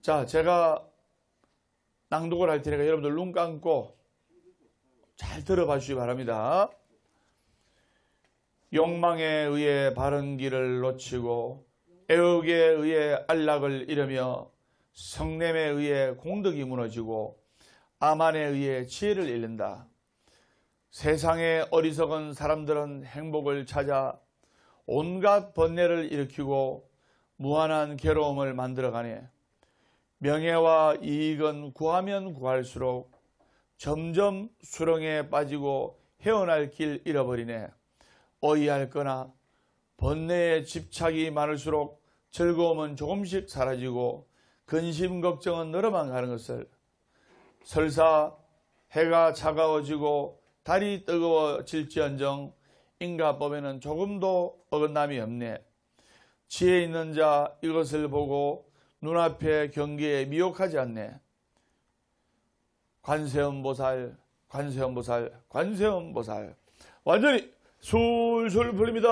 자, 제가 낭독을 할 테니까 여러분들 눈 감고 잘 들어봐 주시기 바랍니다. 욕망에 의해 바른 길을 놓치고 애욕에 의해 안락을 잃으며 성냄에 의해 공덕이 무너지고 아만에 의해 지혜를 잃는다. 세상의 어리석은 사람들은 행복을 찾아 온갖 번뇌를 일으키고 무한한 괴로움을 만들어가네. 명예와 이익은 구하면 구할수록 점점 수렁에 빠지고 헤어날 길 잃어버리네. 어이할 거나 번뇌에 집착이 많을수록 즐거움은 조금씩 사라지고 근심 걱정은 늘어만 가는 것을 설사 해가 차가워지고 달이 뜨거워질지언정 인가법에는 조금도 어긋남이 없네. 지혜 있는 자 이것을 보고 눈앞의 경계에 미혹하지 않네. 관세음보살, 관세음보살, 관세음보살. 완전히 술술 풀립니다.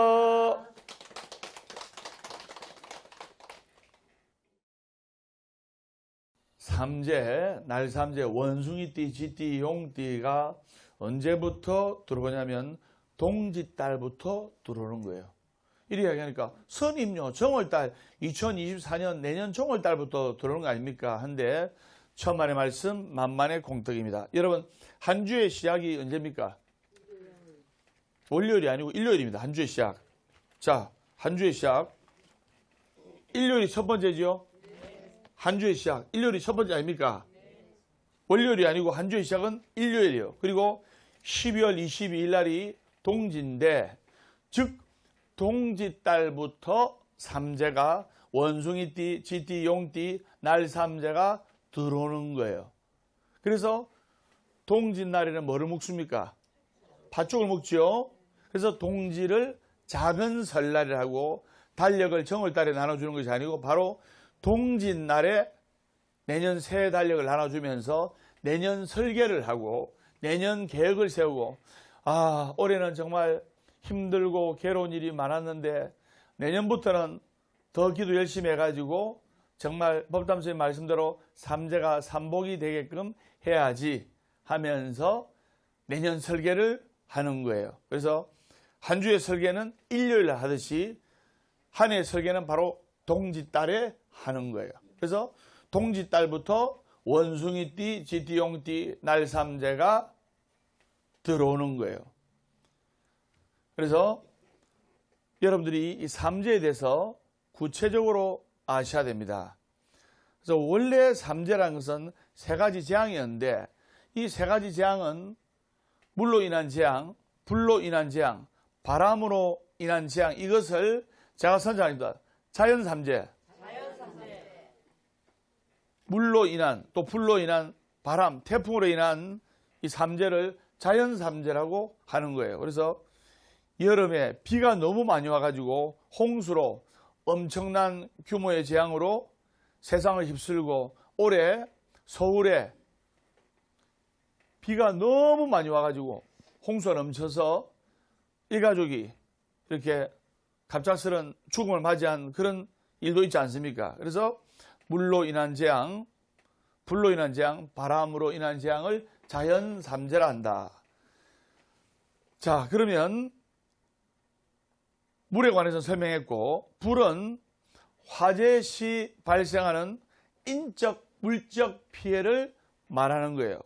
삼재, 날삼재, 원숭이띠, 쥐띠, 용띠가 언제부터 들어오냐면 동짓달부터 들어오는 거예요. 이렇게 이야기하니까 선임요 정월달 2024년 내년 정월달부터 들어오는 거 아닙니까? 한데 천만의 말씀 만만의 공덕입니다. 여러분 한 주의 시작이 언제입니까? 월요일이 아니고 일요일입니다. 한 주의 시작. 자, 한 주의 시작. 일요일이 첫 번째죠? 한 주의 시작. 일요일이 첫 번째 아닙니까? 월요일이 아니고 한 주의 시작은 일요일이에요. 그리고 12월 22일 날이 동지인데, 즉, 동지달부터 삼재가 원숭이띠, 쥐띠, 용띠, 날삼재가 들어오는 거예요. 그래서 동짓날에는 뭐를 먹습니까? 팥죽을 먹죠. 그래서 동지를 작은 설날이라고 달력을 정월달에 나눠주는 것이 아니고 바로 동짓날에 내년 새해 달력을 나눠주면서 내년 설계를 하고 내년 계획을 세우고 아 올해는 정말 힘들고 괴로운 일이 많았는데 내년부터는 더 기도 열심히 해가지고 정말 법담수의 말씀대로 삼재가 삼복이 되게끔 해야지 하면서 내년 설계를 하는 거예요. 그래서 한 주의 설계는 일요일 하듯이 한 해의 설계는 바로 동짓달에 하는 거예요. 그래서 동짓달부터 원숭이띠, 지띠용띠, 날삼재가 들어오는 거예요. 그래서 여러분들이 이 삼재에 대해서 구체적으로 아셔야 됩니다. 그래서 원래 삼재라는 것은 세 가지 재앙이었는데 이 세 가지 재앙은 물로 인한 재앙, 불로 인한 재앙, 바람으로 인한 재앙 이것을 제가 선정합니다. 자연 삼재, 물로 인한 또 불로 인한 바람, 태풍으로 인한 이 삼재를 자연 삼재라고 하는 거예요. 그래서 여름에 비가 너무 많이 와가지고 홍수로 엄청난 규모의 재앙으로 세상을 휩쓸고 올해 서울에 비가 너무 많이 와가지고 홍수가 넘쳐서 일가족이 이렇게 갑작스런 죽음을 맞이한 그런 일도 있지 않습니까? 그래서 물로 인한 재앙, 불로 인한 재앙, 바람으로 인한 재앙을 자연 삼재라 한다. 자, 그러면 물에 관해서 설명했고, 불은 화재 시 발생하는 인적, 물적 피해를 말하는 거예요.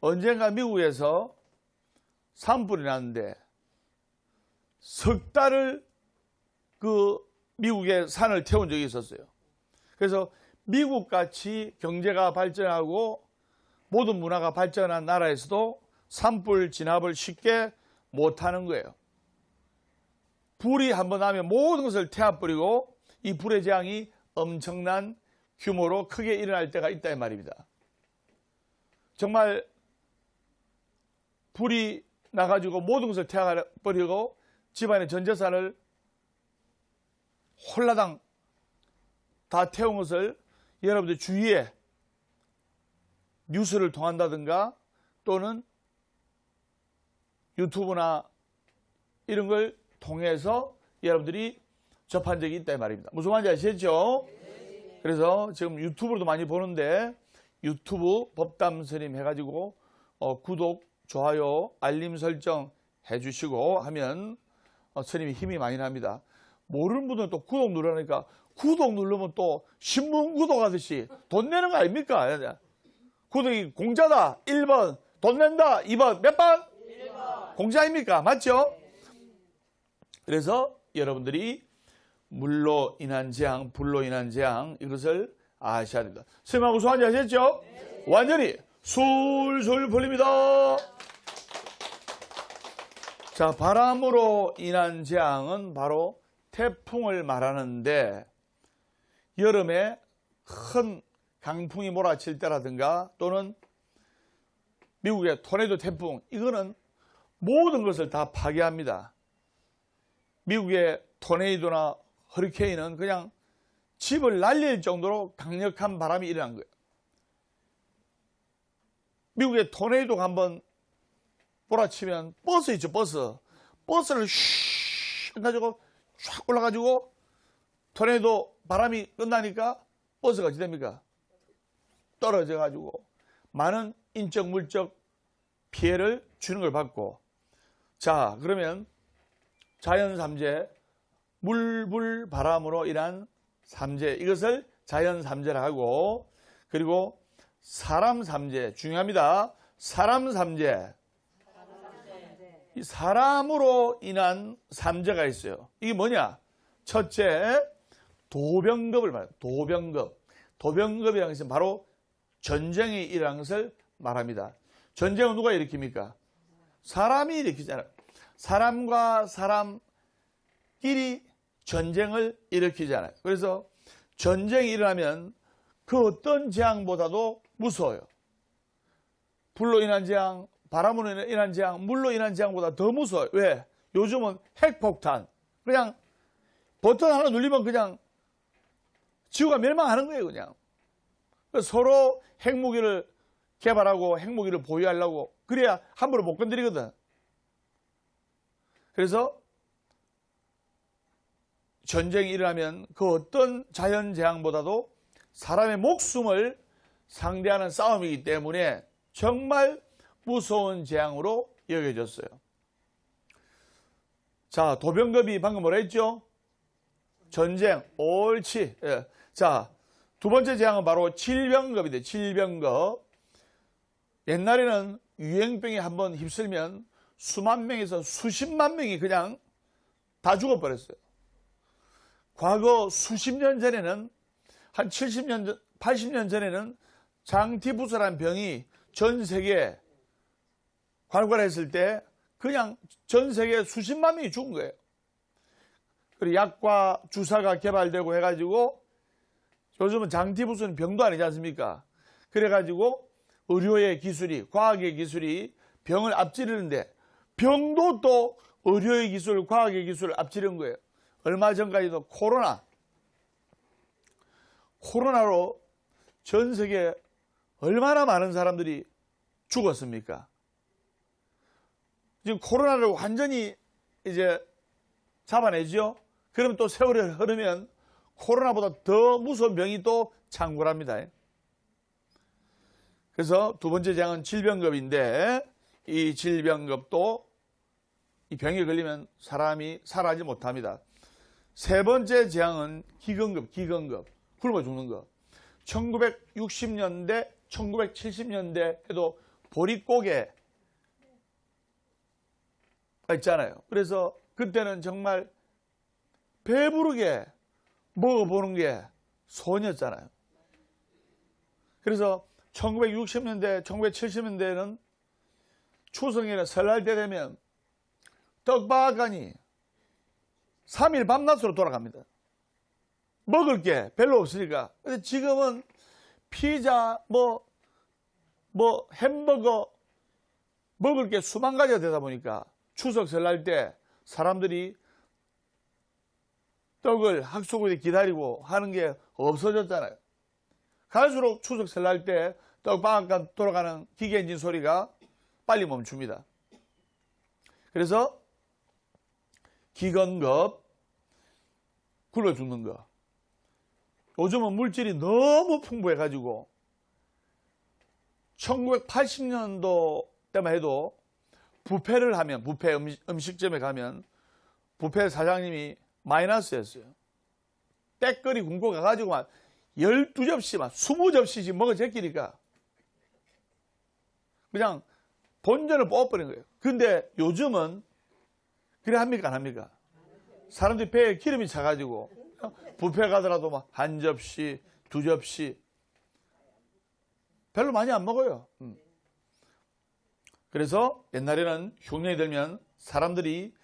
언젠가 미국에서 산불이 났는데, 석 달을 그 미국의 산을 태운 적이 있었어요. 그래서 미국 같이 경제가 발전하고 모든 문화가 발전한 나라에서도 산불 진압을 쉽게 못하는 거예요. 불이 한번 나면 모든 것을 태워버리고 이 불의 재앙이 엄청난 규모로 크게 일어날 때가 있다 이 말입니다. 정말 불이 나가지고 모든 것을 태워버리고 집안의 전 재산을 홀라당 다 태운 것을 여러분들 주위에 뉴스를 통한다든가 또는 유튜브나 이런 걸 통해서 여러분들이 접한 적이 있다 이 말입니다. 무슨 말인지 아시겠죠? 그래서 지금 유튜브로도 많이 보는데 유튜브 법담 스님 해가지고 어, 구독, 좋아요, 알림 설정 해주시고 하면 어, 스님이 힘이 많이 납니다. 모르는 분들은 또 구독 누르니까 구독 누르면 또 신문 구독하듯이 돈 내는 거 아닙니까? 구독이 공짜다. 1번. 돈 낸다. 2번. 몇 번? 1번. 공짜입니까? 맞죠? 그래서 여러분들이 물로 인한 재앙, 불로 인한 재앙 이것을 아셔야 됩니다. 스님하고 소환지 하셨죠? 완전히 술술 풀립니다. 자, 바람으로 인한 재앙은 바로 태풍을 말하는데 여름에 큰 강풍이 몰아칠 때라든가 또는 미국의 토네도 태풍 이거는 모든 것을 다 파괴합니다. 미국의 토네이도나 허리케인은 그냥 집을 날릴 정도로 강력한 바람이 일어난 거예요. 미국의 토네이도가 한번 몰아치면 버스 있죠 버스 버스를 슉 해가지고 쫙 올라가지고 토네이도 바람이 끝나니까 버스가 어찌 됩니까? 떨어져 가지고 많은 인적 물적 피해를 주는 걸 받고 자 그러면 자연 삼재 물 불 바람으로 인한 삼재 이것을 자연 삼재라 하고 그리고 사람 삼재 중요합니다. 사람 삼재 이 사람으로 인한 삼재가 있어요. 이게 뭐냐? 첫째 도병급을 말해요. 도병급. 도병급이라는 것은 바로 전쟁이 일어난 것을 말합니다. 전쟁은 누가 일으킵니까? 사람이 일으키잖아요. 사람과 사람끼리 전쟁을 일으키잖아요. 그래서 전쟁이 일어나면 그 어떤 재앙보다도 무서워요. 불로 인한 재앙, 바람으로 인한 재앙, 물로 인한 재앙보다 더 무서워요. 왜? 요즘은 핵폭탄. 그냥 버튼 하나 눌리면 그냥 지구가 멸망하는 거예요, 그냥. 서로 핵무기를 개발하고 핵무기를 보유하려고 그래야 함부로 못 건드리거든. 그래서 전쟁이 일어나면 그 어떤 자연 재앙보다도 사람의 목숨을 상대하는 싸움이기 때문에 정말 무서운 재앙으로 여겨졌어요. 자, 도병급이 방금 뭐라 했죠? 전쟁, 옳지. 예. 자, 두 번째 재앙은 바로 질병급인데, 질병급. 옛날에는 유행병이 한번 휩쓸면 수만 명에서 수십만 명이 그냥 다 죽어버렸어요. 과거 수십 년 전에는 한 70년 전, 80년 전에는 장티푸스라는 병이 전 세계에 활발했을 때 그냥 전 세계 수십만 명이 죽은 거예요. 그리고 약과 주사가 개발되고 해가지고 요즘은 장티푸스는 병도 아니지 않습니까? 그래가지고 의료의 기술이, 과학의 기술이 병을 앞지르는데 병도 또 의료의 기술, 과학의 기술을 앞지른 거예요. 얼마 전까지도 코로나, 코로나로 전 세계 얼마나 많은 사람들이 죽었습니까? 지금 코로나를 완전히 이제 잡아내죠? 그러면 또 세월이 흐르면 코로나보다 더 무서운 병이 또 창궐합니다. 그래서 두 번째 재앙은 질병급인데 이 질병급도 이 병에 걸리면 사람이 살아지 못합니다. 세 번째 재앙은 기근급, 기근급. 굶어 죽는 거. 1960년대, 1970년대에도 보릿고개 있잖아요. 그래서 그때는 정말 배부르게 먹어보는 게 소원이었잖아요. 그래서 1960년대, 1970년대에는 추석이나 설날 때 되면 떡바가니 3일 밤낮으로 돌아갑니다. 먹을 게 별로 없으니까. 근데 지금은 피자, 뭐, 뭐, 햄버거, 먹을 게 수만 가지가 되다 보니까 추석 설날 때 사람들이 떡을 학수고에 기다리고 하는 게 없어졌잖아요. 갈수록 추석 설날 때 떡방앗간 돌아가는 기계 엔진 소리가 빨리 멈춥니다. 그래서 기건급 굴러 죽는 거. 요즘은 물질이 너무 풍부해가지고 1980년도 때만 해도 부페를 하면 부페 음식, 점에 가면 부페 사장님이 마이너스였어요. 때거리 굶고 가가지고 막 12접시 막 20접시씩 먹어 제끼니까 그냥 본전을 뽑아버린 거예요. 근데 요즘은 그래 합니까 안 합니까? 사람들이 배에 기름이 차가지고 부페 가더라도 막 한 접시, 두 접시 별로 많이 안 먹어요. 음. 그래서 옛날에는 흉년이 들면 사람들이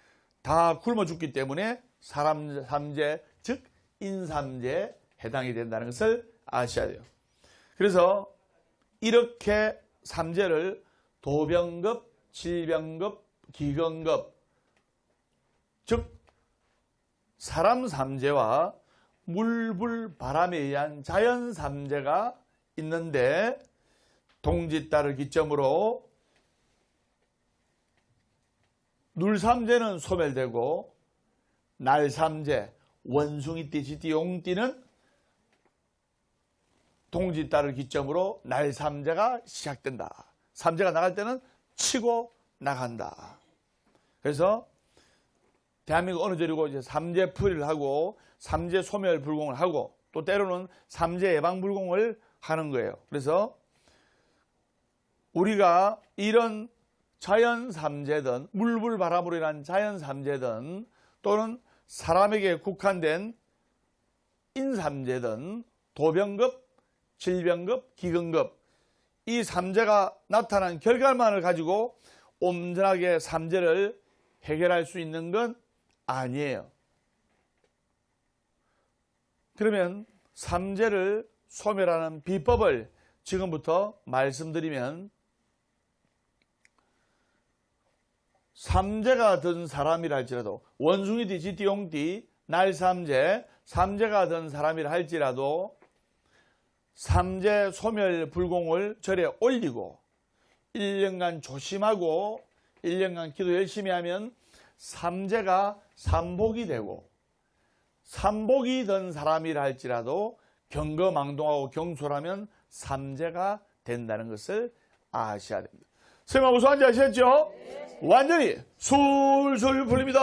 다 굶어 죽기 때문에 사람 삼재 즉 인삼재에 해당이 된다는 것을 아셔야 돼요. 그래서 이렇게 삼재를 도병급, 질병급, 기근급 즉 사람 삼재와 물불 바람에 의한 자연 삼재가 있는데 동짓달을 기점으로 눌삼재는 소멸되고 날삼재, 원숭이띠, 쥐띠, 용띠는 동짓달을 기점으로 날삼재가 시작된다. 삼재가 나갈 때는 치고 나간다. 그래서 대한민국 어느 절이고 이제 삼재 풀이를 하고 삼재 소멸 불공을 하고 또 때로는 삼재 예방 불공을 하는 거예요. 그래서 우리가 이런 자연 삼재든 물불 바람으로 인한 자연 삼재든 또는 사람에게 국한된 인삼재든 도병급, 질병급, 기근급 이 삼재가 나타난 결과만을 가지고 온전하게 삼재를 해결할 수 있는 건 아니에요. 그러면 삼재를 소멸하는 비법을 지금부터 말씀드리면 삼재가 든 사람이라 할지라도 원숭이띠, 지띠, 용띠, 날삼재, 삼재가 든 사람이라 할지라도 삼재 소멸 불공을 절에 올리고 1년간 조심하고 1년간 기도 열심히 하면 삼재가 삼복이 되고 삼복이 된 사람이라 할지라도 경거망동하고 경솔하면 삼재가 된다는 것을 아셔야 됩니다. 선생님 무슨 한지 아시겠죠? 완전히 술술 풀립니다.